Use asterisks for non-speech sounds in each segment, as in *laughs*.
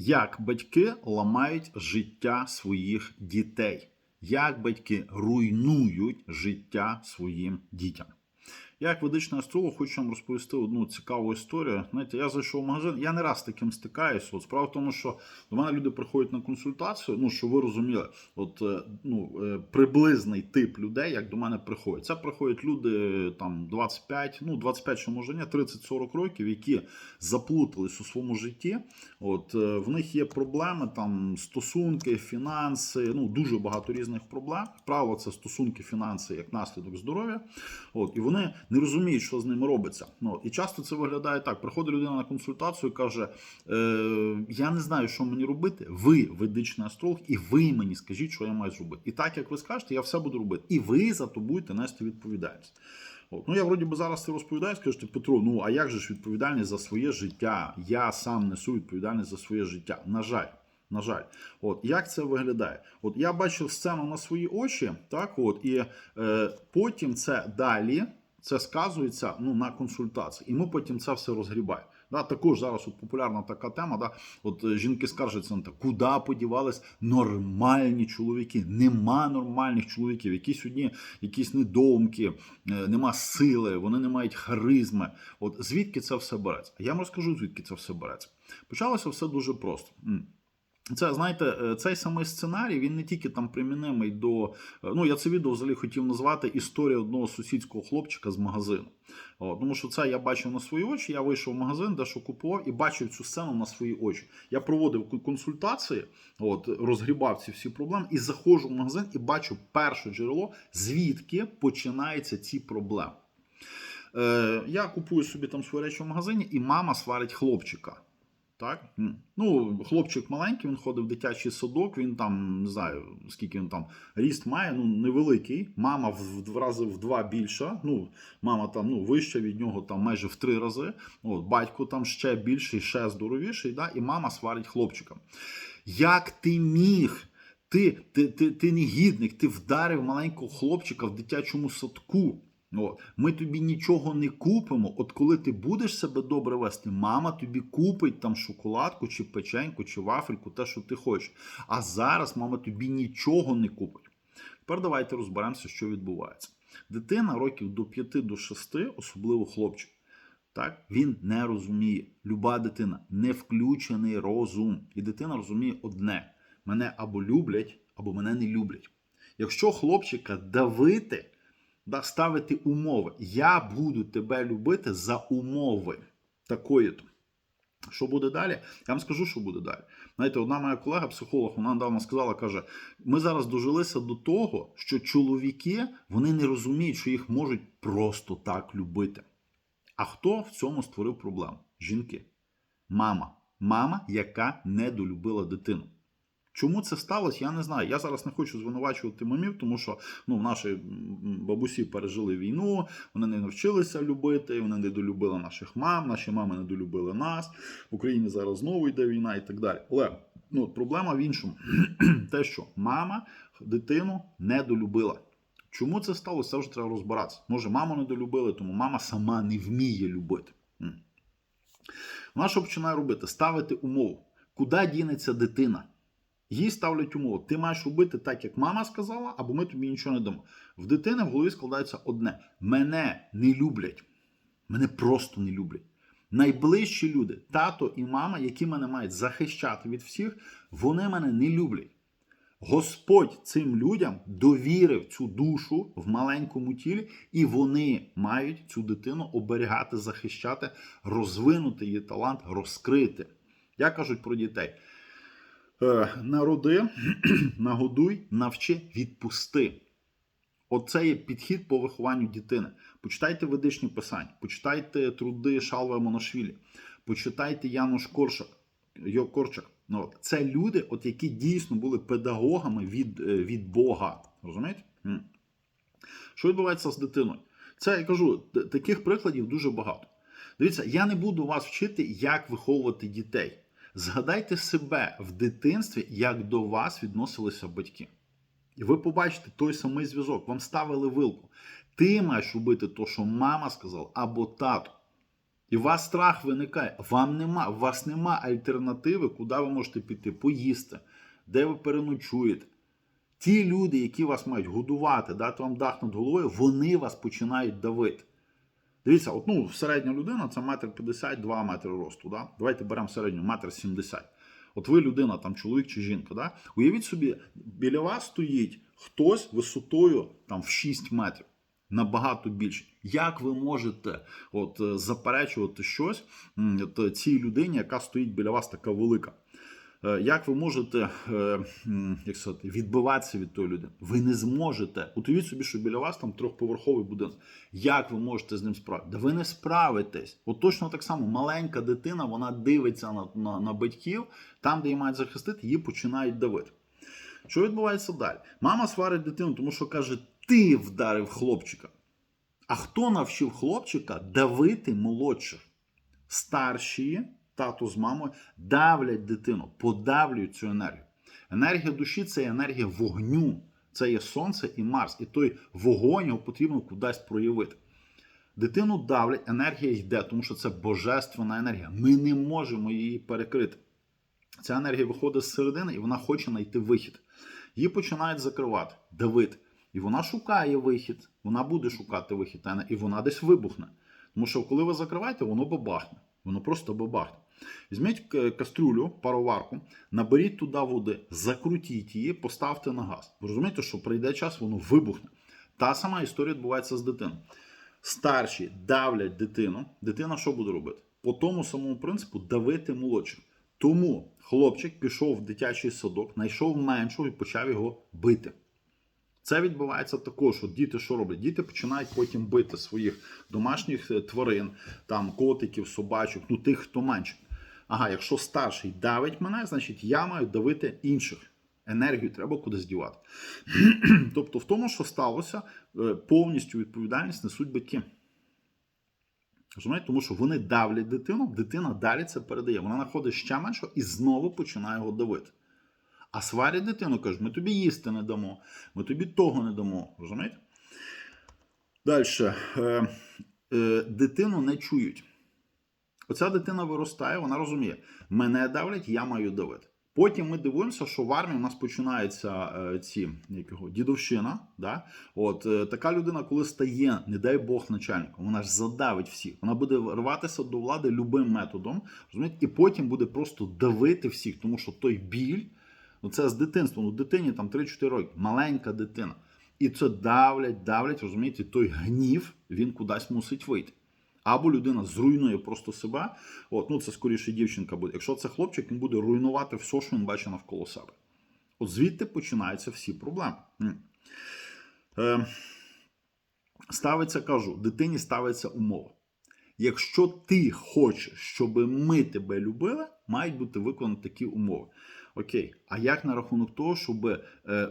Як батьки ламають життя своїх дітей, як батьки руйнують життя своїм дітям. Я, як ведичний астролог, хочу вам розповісти одну цікаву історію. Знаєте, я зайшов в магазин, я не раз таким стикаюся. От справа в тому, що до мене люди приходять на консультацію. Ну, що ви розуміли, от е, ну, е, приблизний тип людей, як до мене приходять. Це приходять люди там 25, ну 25, що може ні, 30-40 років, які заплутались у своєму житті. От е, в них є проблеми, там стосунки, фінанси, ну дуже багато різних проблем. Право, це стосунки, фінанси як наслідок здоров'я. От і вони не розуміють, що з ними робиться. Ну і часто це виглядає так: приходить людина на консультацію, і каже: е, Я не знаю, що мені робити. Ви ведичний астролог, і ви мені скажіть, що я маю зробити. І так як ви скажете, я все буду робити. І ви за то будете нести відповідальність. От. Ну, я вроді би зараз це розповідаю, скажете, Петро, ну а як же ж відповідальність за своє життя? Я сам несу відповідальність за своє життя. На жаль. На жаль, от як це виглядає? От я бачив сцену на свої очі, так от і е, потім це далі це сказується ну на консультації, і ми потім це все розгрібаємо. Да, також зараз от популярна така тема. Да, от е, жінки скаржаться на те, куди подівались нормальні чоловіки. Нема нормальних чоловіків, які сьогодні якісь недоумки, е, нема сили, вони не мають харизми. От звідки це все береться? Я вам розкажу, звідки це все береться. Почалося все дуже просто. Це знаєте, е, цей самий сценарій він не тільки там примінимий до. е, Ну я це відео взагалі хотів назвати історія одного сусідського хлопчика з магазину. От, тому що це я бачив на свої очі. Я вийшов в магазин, дещо купував і бачив цю сцену на свої очі. Я проводив консультації, от розгрібав ці всі проблеми, і заходжу в магазин і бачу перше джерело, звідки починаються ці проблеми. Е, я купую собі там свої речі в магазині, і мама сварить хлопчика. Так? Ну, хлопчик маленький, він ходив в дитячий садок, він там, не знаю, скільки він там ріст має, ну невеликий. Мама в рази в два більша. Ну, мама там ну, вища від нього там майже в три рази. От, батько там ще більший, ще здоровіший, да? і мама сварить хлопчика. Як ти міг? Ти, ти, ти, ти негідник, ти вдарив маленького хлопчика в дитячому садку. От. Ми тобі нічого не купимо. От коли ти будеш себе добре вести, мама тобі купить там шоколадку, чи печеньку, чи вафельку, те, що ти хочеш. А зараз мама тобі нічого не купить. Тепер давайте розберемося, що відбувається. Дитина років до 5 до 6, особливо хлопчик, так, він не розуміє. Люба дитина не включений розум. І дитина розуміє одне: мене або люблять, або мене не люблять. Якщо хлопчика давити, да, ставити умови. Я буду тебе любити за умови такої-то. Що буде далі? Я вам скажу, що буде далі. Знаєте, одна моя колега, психолог, вона недавно сказала, каже: ми зараз дожилися до того, що чоловіки вони не розуміють, що їх можуть просто так любити. А хто в цьому створив проблему? Жінки. Мама. Мама, яка недолюбила дитину. Чому це сталося, я не знаю. Я зараз не хочу звинувачувати мамів, тому що ну, наші бабусі пережили війну, вони не навчилися любити, вони не долюбили наших мам, наші мами не долюбили нас. В Україні зараз знову йде війна і так далі. Але ну, проблема в іншому: *clears throat* те, що мама дитину не долюбила. Чому це сталося? Це вже треба розбиратися. Може, маму не долюбили, тому мама сама не вміє любити. Вона що починає робити? Ставити умову. Куди дінеться дитина? Їй ставлять умову. Ти маєш робити так, як мама сказала, або ми тобі нічого не дамо. В дитини в голові складається одне: мене не люблять. Мене просто не люблять. Найближчі люди, тато і мама, які мене мають захищати від всіх, вони мене не люблять. Господь цим людям довірив цю душу в маленькому тілі, і вони мають цю дитину оберігати, захищати, розвинути її талант, розкрити. Як кажуть про дітей? Е, Народи, *clears throat* нагодуй, навчи, відпусти. Оце є підхід по вихованню дитини. Почитайте ведичні писання, почитайте труди Шалва Моношвілі, почитайте Януш Коршак, Йо Корчак. Ну. Це люди, от, які дійсно були педагогами від, е, від Бога. Розумієте? Що відбувається з дитиною? Це я кажу, таких прикладів дуже багато. Дивіться, я не буду вас вчити, як виховувати дітей. Згадайте себе в дитинстві, як до вас відносилися батьки. І ви побачите той самий зв'язок. Вам ставили вилку. Ти маєш робити те, що мама сказала, або тато. І у вас страх виникає. Вам нема, у вас нема альтернативи, куди ви можете піти, поїсти, де ви переночуєте. Ті люди, які вас мають годувати, дати вам дах над головою, вони вас починають давити. Дивіться, от, ну, середня людина це метр 50, 2 метри росту. Да? Давайте беремо середню, метр 70. От ви людина, там чоловік чи жінка. Да? Уявіть собі, біля вас стоїть хтось висотою там, в 6 метрів. Набагато більше. Як ви можете от, заперечувати щось от, цій людині, яка стоїть біля вас така велика? Е, Як ви можете е, як сказати, відбиватися від тої людини? Ви не зможете. Уявіть собі, що біля вас там трьохповерховий будинок. Як ви можете з ним справитися? Да ви не справитесь. От точно так само маленька дитина, вона дивиться на, на, на батьків, там, де її мають захистити, її починають давити. Що відбувається далі? Мама сварить дитину, тому що каже: ти вдарив хлопчика. А хто навчив хлопчика давити молодших? Старші, тато з мамою, давлять дитину, подавлюють цю енергію. Енергія душі це енергія вогню, це є сонце і Марс. І той вогонь його потрібно кудись проявити. Дитину давлять, енергія йде, тому що це божественна енергія. Ми не можемо її перекрити. Ця енергія виходить з середини і вона хоче знайти вихід. Її починають закривати, давити. І вона шукає вихід, вона буде шукати вихід, і вона десь вибухне. Тому що коли ви закриваєте, воно бабахне. Воно просто бабахне. Візьміть кастрюлю, пароварку, наберіть туди води, закрутіть її, поставте на газ. Ви розумієте, що прийде час, воно вибухне. Та сама історія відбувається з дитиною. Старші давлять дитину. Дитина що буде робити? По тому самому принципу давити молодших. Тому хлопчик пішов в дитячий садок, знайшов меншого і почав його бити. Це відбувається також. От діти що роблять? Діти починають потім бити своїх домашніх е, тварин, там котиків, собачок, ну тих, хто менше. Ага, якщо старший давить мене, значить я маю давити інших. Енергію треба кудись дівати. *clears throat* тобто, в тому, що сталося, е, повністю відповідальність несуть батьки. Розумієте? Тому що вони давлять дитину, дитина далі це передає. Вона знаходить ще меншого і знову починає його давити. А сварять дитину, кажуть, ми тобі їсти не дамо, ми тобі того не дамо. Розумієте? Далі. Е, е, дитину не чують. Оця дитина виростає, вона розуміє, мене давлять, я маю давити. Потім ми дивимося, що в армії у нас починаються е, ці як його, дідовщина. Да? От е, така людина, коли стає, не дай Бог, начальником, вона ж задавить всіх. Вона буде рватися до влади любим методом, розумієте? і потім буде просто давити всіх, тому що той біль, ну це з дитинства. Ну, дитині там 3-4 роки, маленька дитина. І це давлять, давлять, розумієте, той гнів він кудись мусить вийти. Або людина зруйнує просто себе. От, ну це скоріше дівчинка буде. Якщо це хлопчик, він буде руйнувати все, що він бачить навколо себе. От звідти починаються всі проблеми. Е, ставиться, кажу, дитині ставиться умова. Якщо ти хочеш, щоб ми тебе любили, мають бути виконані такі умови. Окей, а як на рахунок того, щоб е,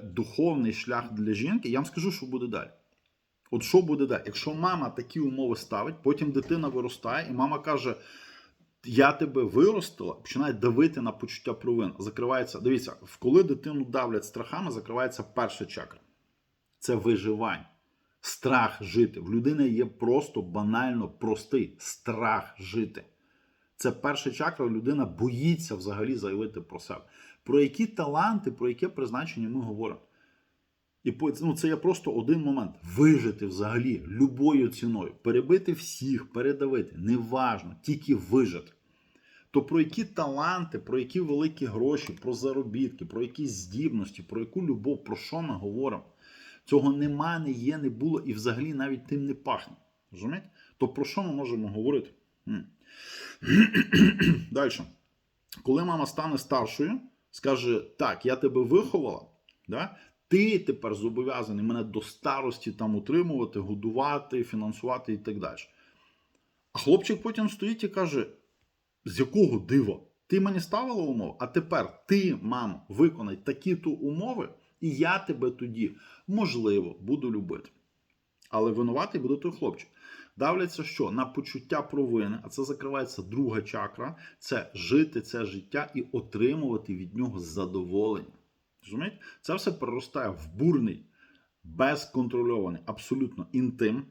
духовний шлях для жінки, я вам скажу, що буде далі. От що буде далі? Якщо мама такі умови ставить, потім дитина виростає, і мама каже: Я тебе виростила, починає давити на почуття провини. Закривається. Дивіться, коли дитину давлять страхами, закривається перша чакра. Це виживання. Страх жити. В людини є просто банально простий страх жити. Це перша чакра, людина боїться взагалі заявити про себе. Про які таланти, про яке призначення ми говоримо. І ну, це є просто один момент. Вижити взагалі любою ціною, перебити всіх, передавити, неважно, тільки вижити. То про які таланти, про які великі гроші, про заробітки, про якісь здібності, про яку любов, про що ми говоримо? Цього нема, не є, не було і взагалі навіть тим не пахне. Розумієте? То про що ми можемо говорити? *clears throat* Далі. Коли мама стане старшою, скаже: Так, я тебе виховала, да? Ти тепер зобов'язаний мене до старості там утримувати, годувати, фінансувати і так далі. А хлопчик потім стоїть і каже: з якого дива? Ти мені ставила умови, а тепер ти, мамо, виконай такі-то умови, і я тебе тоді, можливо, буду любити. Але винуватий буде той хлопчик. Давляться що? На почуття провини, а це закривається друга чакра, це жити це життя і отримувати від нього задоволення. Розумієте? Це все переростає в бурний, безконтрольований, абсолютно інтим.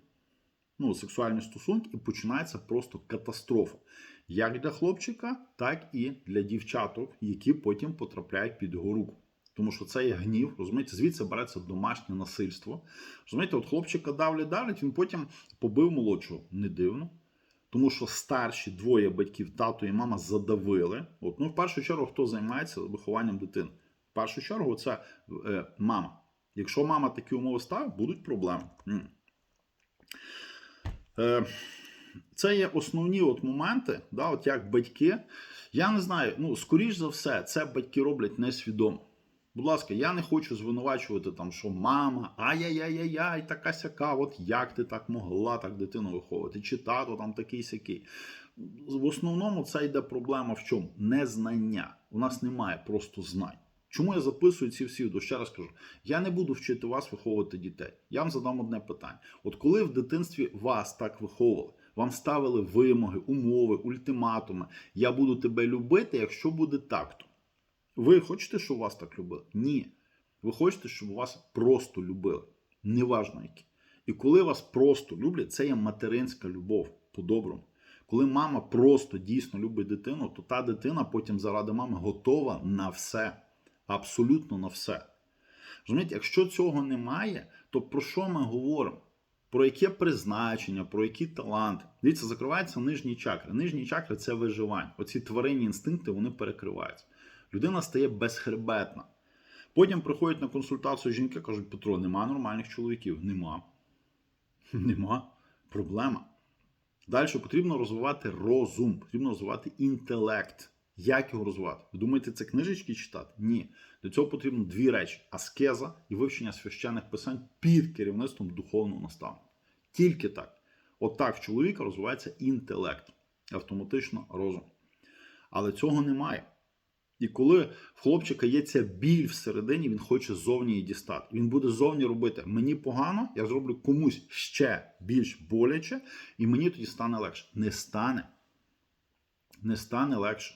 ну, сексуальні стосунки, і починається просто катастрофа. Як для хлопчика, так і для дівчаток, які потім потрапляють під його руку. Тому що це є гнів, розумієте, звідси береться домашнє насильство. Розумієте, от хлопчика давлять, давлять, він потім побив молодшого. Не дивно. Тому що старші двоє батьків, тато і мама, задавили. От, ну, в першу чергу, хто займається вихованням дитини? Першу чергу, це е, мама. Якщо мама такі умови ставить, будуть проблеми. Е, це є основні от моменти, да, от як батьки. Я не знаю, ну, скоріш за все, це батьки роблять несвідомо. Будь ласка, я не хочу звинувачувати там, що мама, ай-яй-яй-яй, така сяка, от як ти так могла так дитину виховувати, чи тато там такий сякий. В основному це йде проблема в чому? Незнання. У нас немає просто знань. Чому я записую ці всі відео? Ще раз кажу, я не буду вчити вас виховувати дітей. Я вам задам одне питання: от коли в дитинстві вас так виховували, вам ставили вимоги, умови, ультиматуми, я буду тебе любити, якщо буде так-то. Ви хочете, щоб вас так любили? Ні. Ви хочете, щоб вас просто любили. Неважно які. І коли вас просто люблять, це є материнська любов по-доброму. Коли мама просто дійсно любить дитину, то та дитина потім заради мами готова на все. Абсолютно на все. Розумієте, якщо цього немає, то про що ми говоримо? Про яке призначення, про які таланти. Дивіться, закриваються нижні чакри. Нижні чакри це виживання. Оці тваринні інстинкти вони перекриваються. Людина стає безхребетна. Потім приходять на консультацію жінки, кажуть, Петро, нема нормальних чоловіків. Нема. *laughs* Нема. Проблема. Далі потрібно розвивати розум, потрібно розвивати інтелект. Як його розвивати? Ви думаєте, це книжечки читати? Ні. Для цього потрібно дві речі: аскеза і вивчення священних писань під керівництвом духовного наставника. Тільки так. Отак в чоловіка розвивається інтелект, автоматично розум. Але цього немає. І коли в хлопчика є ця біль всередині, він хоче зовні її дістати. Він буде зовні робити мені погано, я зроблю комусь ще більш боляче, і мені тоді стане легше. Не стане. Не стане легше.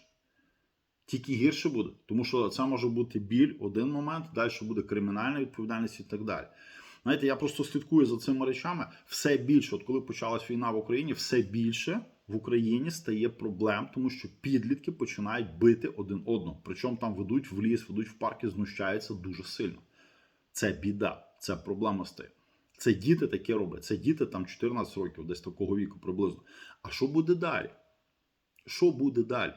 Тільки гірше буде, тому що це може бути біль один момент, далі буде кримінальна відповідальність і так далі. Знаєте, я просто слідкую за цими речами. Все більше, от коли почалась війна в Україні, все більше в Україні стає проблем, тому що підлітки починають бити один одного. Причому там ведуть в ліс, ведуть в парки, знущаються дуже сильно. Це біда, це проблема стає. Це діти таке роблять. Це діти там 14 років, десь такого віку приблизно. А що буде далі? Що буде далі?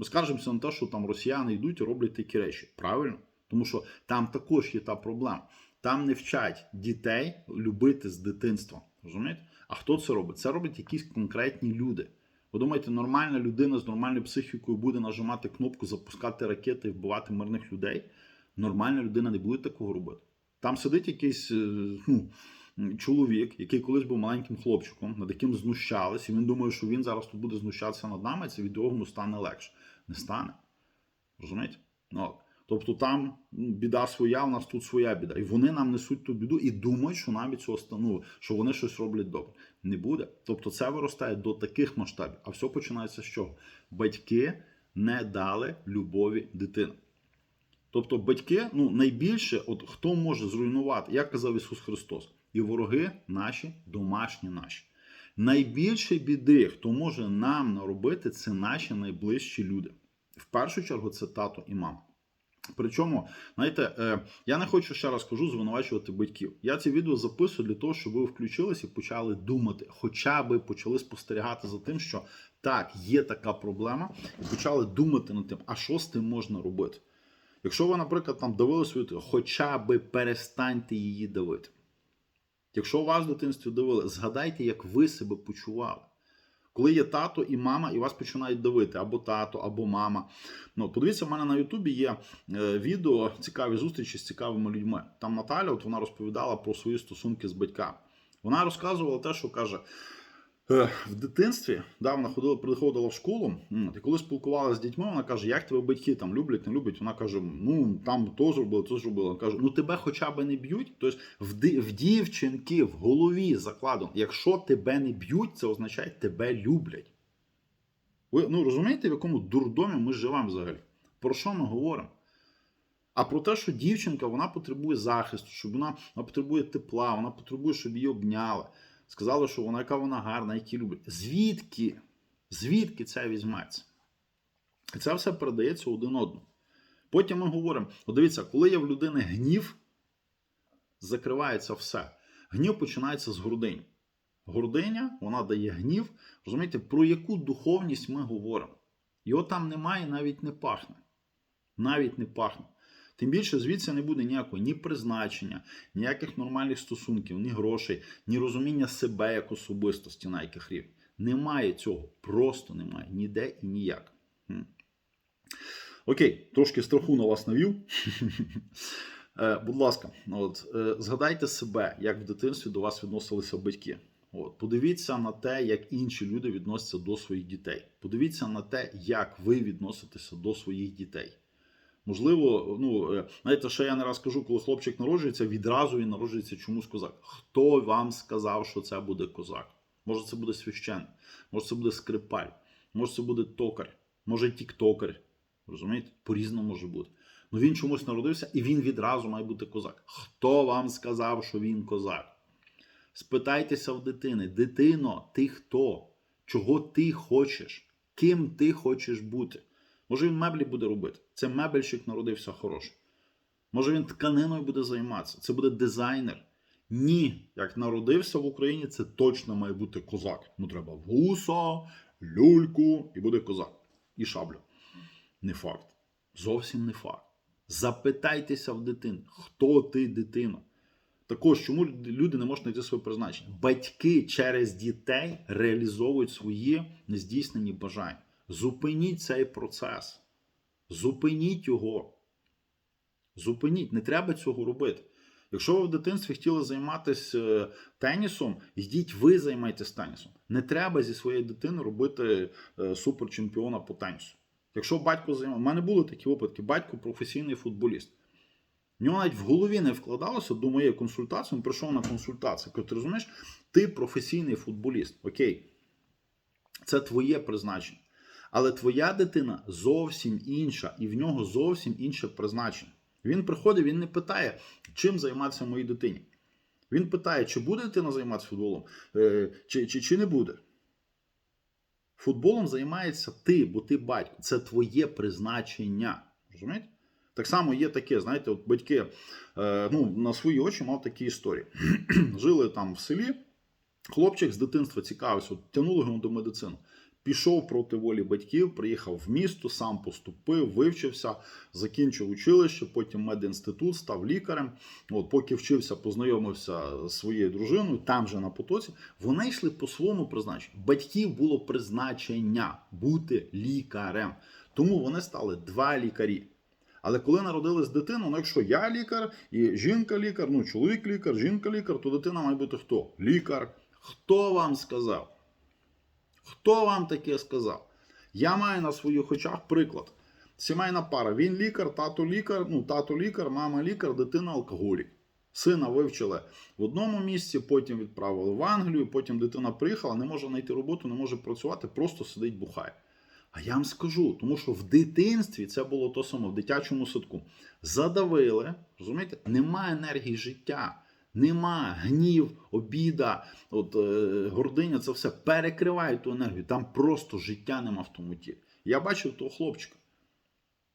Ми скаржимося на те, що там росіяни йдуть і роблять такі речі. Правильно? Тому що там також є та проблема. Там не вчать дітей любити з дитинства. Розумієте? А хто це робить? Це роблять якісь конкретні люди. Ви думаєте, нормальна людина з нормальною психікою буде нажимати кнопку, запускати ракети і вбивати мирних людей? Нормальна людина не буде такого робити. Там сидить якийсь е, ну, чоловік, який колись був маленьким хлопчиком, над яким знущались, і він думає, що він зараз тут буде знущатися над нами, і це від його стане легше. Не стане. Розумієте? Ну. Тобто там ну, біда своя, у нас тут своя біда. І вони нам несуть ту біду і думають, що навіть цього стану, що вони щось роблять добре. Не буде. Тобто це виростає до таких масштабів. А все починається з чого? Батьки не дали любові дитини. Тобто, батьки, ну найбільше, от хто може зруйнувати, як казав Ісус Христос, і вороги наші, домашні наші. Найбільше біди, хто може нам наробити, це наші найближчі люди. В першу чергу це тато і мама. Причому, знаєте, е, я не хочу ще раз кажу звинувачувати батьків. Я ці відео записую для того, щоб ви включилися і почали думати, хоча би почали спостерігати за тим, що так, є така проблема, і почали думати над тим, а що з тим можна робити. Якщо ви, наприклад, там давили свою, хоча би перестаньте її давити. Якщо вас в дитинстві давили, згадайте, як ви себе почували. Коли є тато і мама, і вас починають давити або тато, або мама. Ну, подивіться, в мене на Ютубі є е, відео цікаві зустрічі з цікавими людьми. Там Наталя, от вона розповідала про свої стосунки з батьками. Вона розказувала те, що каже. Е, В дитинстві да, вона ходила, приходила в школу, і коли спілкувалася з дітьми, вона каже, як тебе батьки там люблять, не люблять. Вона каже, ну там то зробили, то зробили. Каже, ну тебе хоча б не б'ють. Тобто в, в дівчинки в голові закладено, якщо тебе не б'ють, це означає, тебе люблять. Ви ну, розумієте, в якому дурдомі ми живемо взагалі? Про що ми говоримо? А про те, що дівчинка вона потребує захисту, щоб вона, вона потребує тепла, вона потребує, щоб її обняли. Сказали, що вона яка вона гарна, які люблять. Звідки? Звідки це візьметься? І це все передається один одному. Потім ми говоримо: дивіться, коли є в людини гнів, закривається все. Гнів починається з грудині. Гординя, вона дає гнів. Розумієте, про яку духовність ми говоримо? Його там немає, навіть не пахне. Навіть не пахне. Тим більше звідси не буде ніякого ні призначення, ніяких нормальних стосунків, ні грошей, ні розуміння себе як особистості на яких рівнях. Немає цього. Просто немає. Ніде і ніяк. Хм. Окей, трошки страху на вас навів. *laughs* Е, Будь ласка, от, е, згадайте себе, як в дитинстві до вас відносилися батьки. От, подивіться на те, як інші люди відносяться до своїх дітей. Подивіться на те, як ви відноситеся до своїх дітей. Можливо, ну е, знаєте, що я не раз кажу, коли хлопчик народжується, відразу він народжується чомусь козак. Хто вам сказав, що це буде козак? Може, це буде священник, може, це буде скрипаль, може, це буде токар, може тіктокар. Розумієте? По-різному може бути. Ну він чомусь народився, і він відразу має бути козак. Хто вам сказав, що він козак? Спитайтеся в дитини: дитино, ти хто? Чого ти хочеш? Ким ти хочеш бути? Може він меблі буде робити? Це мебельщик народився хороший. Може він тканиною буде займатися? Це буде дизайнер. Ні, як народився в Україні, це точно має бути козак. Ну треба вуса, люльку і буде козак. І шаблю. Не факт. Зовсім не факт. Запитайтеся в дитини, хто ти дитина. Також, чому люди не можуть знайти своє призначення? Батьки через дітей реалізовують свої нездійснені бажання. Зупиніть цей процес. Зупиніть його. Зупиніть, не треба цього робити. Якщо ви в дитинстві хотіли займатися е, тенісом, йдіть ви займайтесь тенісом. Не треба зі своєї дитини робити е, суперчемпіона по тенісу. Якщо батько займає, У мене були такі випадки, батько професійний футболіст. В нього навіть в голові не вкладалося до моєї консультації, він прийшов на консультацію. Кажу, ти розумієш, ти професійний футболіст. Окей, це твоє призначення. Але твоя дитина зовсім інша, і в нього зовсім інше призначення. Він приходить, він не питає, чим займатися моїй дитині. Він питає, чи буде дитина займатися футболом, е, чи, чи, чи не буде. Футболом займається ти, бо ти батько. Це твоє призначення. Розумієте? Так само є таке, знаєте, от батьки е, ну, на свої очі мав такі історії. *clears throat* Жили там в селі, хлопчик з дитинства цікавився, от, тягнули його до медицини. Пішов проти волі батьків, приїхав в місто, сам поступив, вивчився, закінчив училище, потім медінститут, став лікарем. От, Поки вчився, познайомився з своєю дружиною, там же на потоці. Вони йшли по своєму призначенню. Батьків було призначення бути лікарем. Тому вони стали два лікарі. Але коли народилась дитина, ну якщо я лікар і жінка лікар, ну чоловік лікар, жінка лікар, то дитина має бути хто? Лікар. Хто вам сказав? Хто вам таке сказав? Я маю на своїх очах приклад. Сімейна пара. Він лікар, тато лікар, ну тато лікар, мама лікар, дитина алкоголік. Сина вивчили в одному місці, потім відправили в Англію, потім дитина приїхала, не може знайти роботу, не може працювати, просто сидить бухає. А я вам скажу, тому що в дитинстві це було то саме в дитячому садку. Задавили, розумієте, немає енергії життя, нема гнів, обіда, от, е, гординя, це все перекриває ту енергію. Там просто життя нема в тому тілі. Я бачив того хлопчика.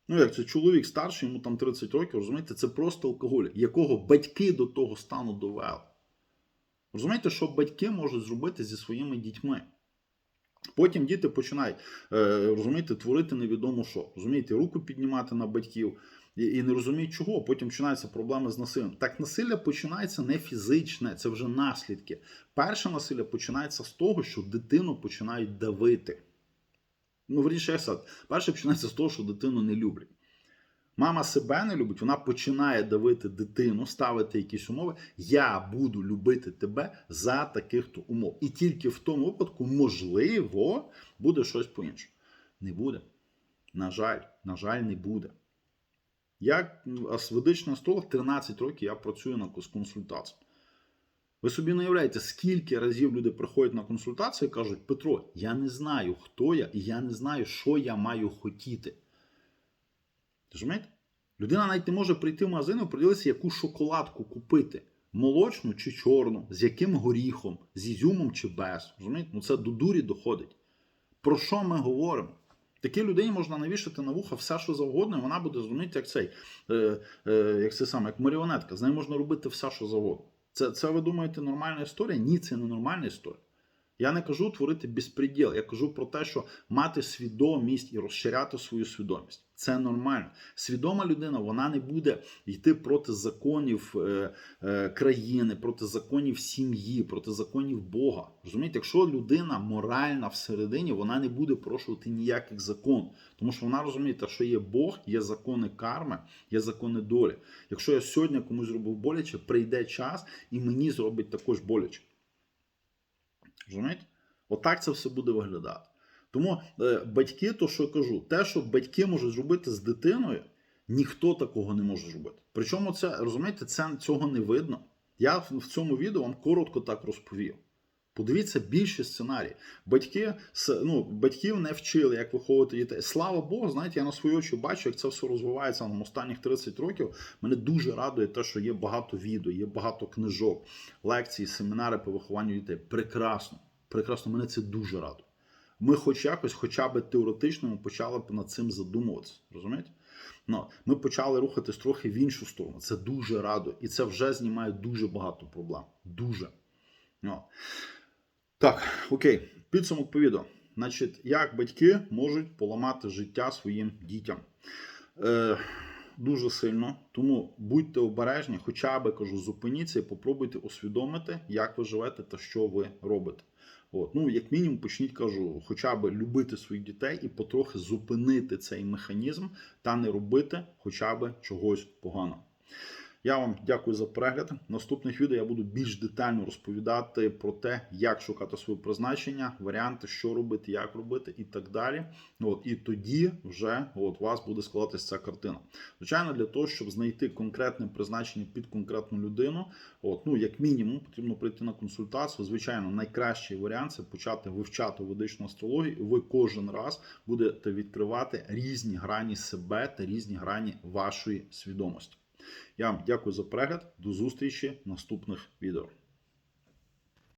Ну, як це чоловік старший, йому там 30 років, розумієте, це просто алкоголь, якого батьки до того стану довели. Розумієте, що батьки можуть зробити зі своїми дітьми? Потім діти починають е, розумієте, творити невідомо що. Розумієте, руку піднімати на батьків і, і не розуміють чого. Потім починаються проблеми з насиллям. Так насилля починається не фізичне, це вже наслідки. Перше насилля починається з того, що дитину починають давити. Ну, верніше, я сказав, перше починається з того, що дитину не люблять. Мама себе не любить, вона починає давити дитину, ставити якісь умови. Я буду любити тебе за таких-то умов. І тільки в тому випадку, можливо, буде щось по-іншому. Не буде. На жаль, на жаль, не буде. Я асведичний астролог 13 років я працюю на консультації. Ви собі не уявляєте, скільки разів люди приходять на консультацію і кажуть, Петро, я не знаю, хто я, і я не знаю, що я маю хотіти. Розумієте? Людина навіть не може прийти в магазин і приділитися, яку шоколадку купити. молочну чи чорну, з яким горіхом, з ізюмом чи без. Розумієте? Ну це до дурі доходить. Про що ми говоримо? Такій людині можна навішати на вуха все, що завгодно, і вона буде розуміти, як цей, е, е, як це саме, як маріонетка. З нею можна робити все, що завгодно. Це, це ви думаєте, нормальна історія? Ні, це не нормальна історія. Я не кажу творити безпреділ, я кажу про те, що мати свідомість і розширяти свою свідомість. Це нормально. Свідома людина вона не буде йти проти законів е, е, країни, проти законів сім'ї, проти законів Бога. Розумієте, якщо людина моральна всередині, вона не буде порушувати ніяких закон, тому що вона розуміє, що є Бог, є закони карми, є закони долі. Якщо я сьогодні комусь зробив боляче, прийде час і мені зробить також боляче. Розумієте? Отак це все буде виглядати. Тому е, батьки, то що я кажу, те, що батьки можуть зробити з дитиною, ніхто такого не може зробити. Причому це, розумієте, це цього не видно. Я в цьому відео вам коротко так розповів. Подивіться більше сценарій. Батьки ну, батьків не вчили, як виховувати дітей. Слава Богу, знаєте, я на свої очі бачу, як це все розвивається на останніх 30 років. Мене дуже радує те, що є багато відео, є багато книжок, лекцій, семінари по вихованню дітей. Прекрасно, прекрасно, мене це дуже радує. Ми, хоч якось, хоча б теоретично, ми почали б над цим задумуватися. Розумієте? Ну, ми почали рухатись трохи в іншу сторону. Це дуже радує. І це вже знімає дуже багато проблем. Дуже. Ну. Так, окей, підсумок по відео. Значить, як батьки можуть поламати життя своїм дітям? Е, дуже сильно. Тому будьте обережні, хоча б кажу, зупиніться і попробуйте усвідомити, як ви живете та що ви робите. От. Ну, як мінімум, почніть кажу, хоча б любити своїх дітей і потрохи зупинити цей механізм та не робити хоча б чогось поганого. Я вам дякую за перегляд. В наступних відео я буду більш детально розповідати про те, як шукати своє призначення, варіанти, що робити, як робити і так далі. От і тоді вже от, у вас буде складатися ця картина. Звичайно, для того, щоб знайти конкретне призначення під конкретну людину, от ну як мінімум, потрібно прийти на консультацію. Звичайно, найкращий варіант це почати вивчати ведичну астрологію. Ви кожен раз будете відкривати різні грані себе та різні грані вашої свідомості. Я вам дякую за перегляд. До зустрічі в наступних відео.